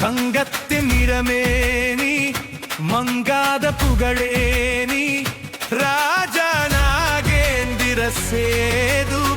തങ്കത്തി നിറമേനി മങ്കാത പുകളേനി രാ cedo.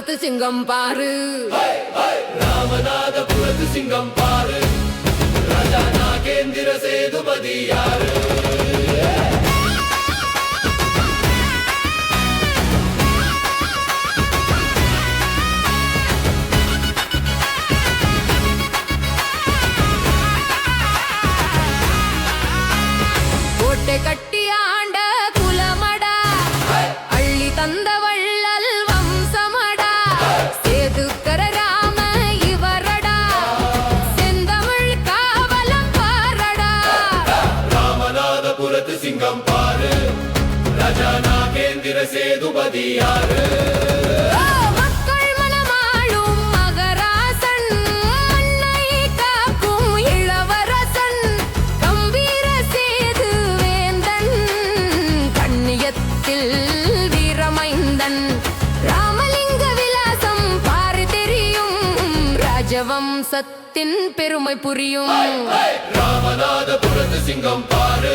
ராமநாதபுரத்து சிங்கம் பாரு. ராமநாதபுரத்து சிங்கம் பாரு. ராஜா நாகேந்திர சேதுபதி யாரு? ராஜவம்சத்தின் பெருமை புரியும். ராமநாதபுரத்து சிங்கம் பாரு.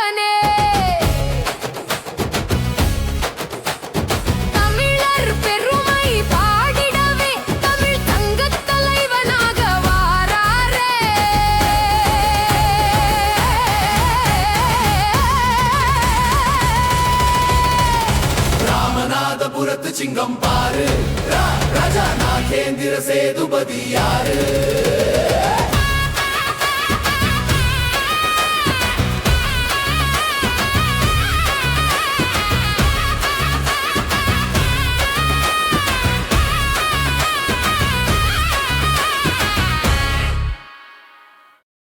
சிங்கம் சேதுபதி யாரு?